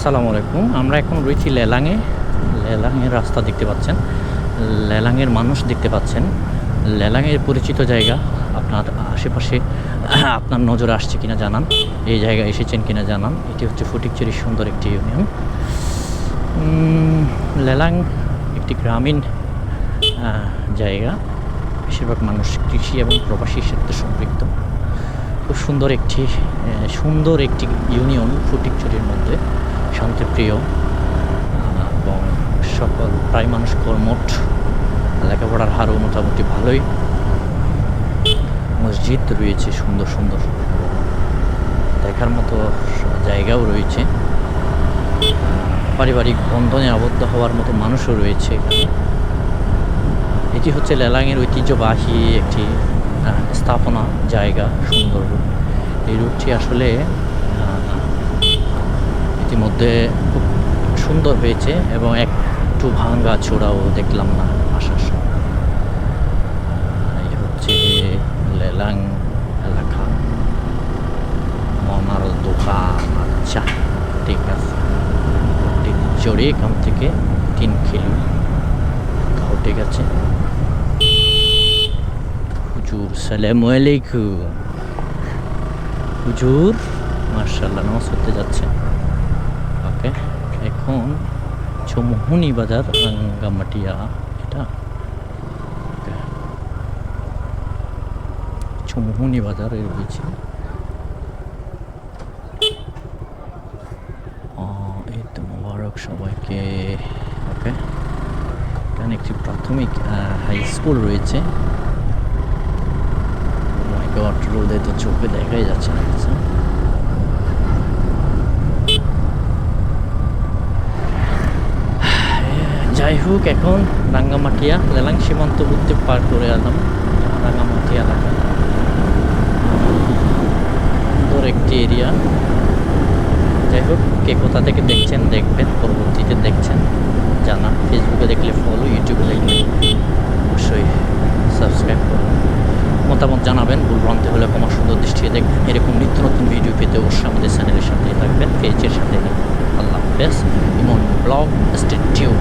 আসসালামু আলাইকুম। আমরা এখন রয়েছি লেলাঙে লেলাঙের রাস্তা দেখতে পাচ্ছেন। লেলাঙের মানুষ দেখতে পাচ্ছেন। লেলাঙের পরিচিত জায়গা আপনার আশেপাশে আপনার নজরে আসছে কিনা জানান। এই জায়গায় এসেছেন কিনা জানান। এটি হচ্ছে ফটিকচুরির সুন্দর একটি ইউনিয়ন। লেলাং একটি গ্রামীণ জায়গা। বেশিরভাগ মানুষ কৃষি এবং প্রবাসীর সাথে সম্পৃক্ত। খুব সুন্দর একটি সুন্দর একটি ইউনিয়ন ফটিকচুরির মধ্যে। শান্তিপ্রিয় এবং সকল প্রায় মানুষ কর্মঠ লেখাপড়ার হারও মোটামুটি ভালোই। মসজিদ রয়েছে সুন্দর সুন্দর। দেখার মতো জায়গাও রয়েছে। পারিবারিক বন্ধনে আবদ্ধ হওয়ার মতো মানুষও রয়েছে এখানে। এটি হচ্ছে লেলাঙের ঐতিহ্যবাহী একটি স্থাপনা জায়গা, সুন্দর এই রূপটি আসলে ইতিমধ্যে খুব সুন্দর হয়েছে এবং একটু ভাঙ্গা ছোড়াও দেখলাম না আসার সময়। এই হচ্ছে লেলাং এলাকা। মনার দোকান আচ্ছা ঠিক আছে। চড়ে এখান থেকে তিন কিলো ঠিক আছে হুজুর, সালাম আলাইকুম। হুজুর মার্শাল্লাহ নামাজ পড়তে যাচ্ছে ওকে এখন চৌমুহনি বাজার রাঙ্গামাটিয়া এটা. চৌমুহনি বাজার এর এই তো মোবারক সবাইকে, ওকে। এখানে একটি প্রাথমিক হাই স্কুল রয়েছে। রোদে তো চোখে দেখাই যাচ্ছে না যাই হোক এখন রাঙ্গামাটিয়া, লেলাং সীমান্ত সীমান্তবর্তী পার করে এলাম রাঙ্গামাটিয়া এলাকা। সুন্দর একটি এরিয়া। যাই হোক কে কোথা থেকে দেখছেন, দেখবেন, পরবর্তীতে দেখছেন জানা ফেসবুকে দেখলে ফলো ইউটিউবে দেখলে অবশ্যই সাবস্ক্রাইব করুন। মতামত জানাবেন, ভুলভ্রান্তি হলে ক্ষমা সুন্দর দৃষ্টিতে দেখবেন। এরকম নিত্য নতুন ভিডিও পেতে অবশ্যই আমাদের চ্যানেলের সাথে থাকবেন পেজের সাথে থাকবেন। আল্লাহ হাফেজ। ইমন ব্লগ স্টেট টিউব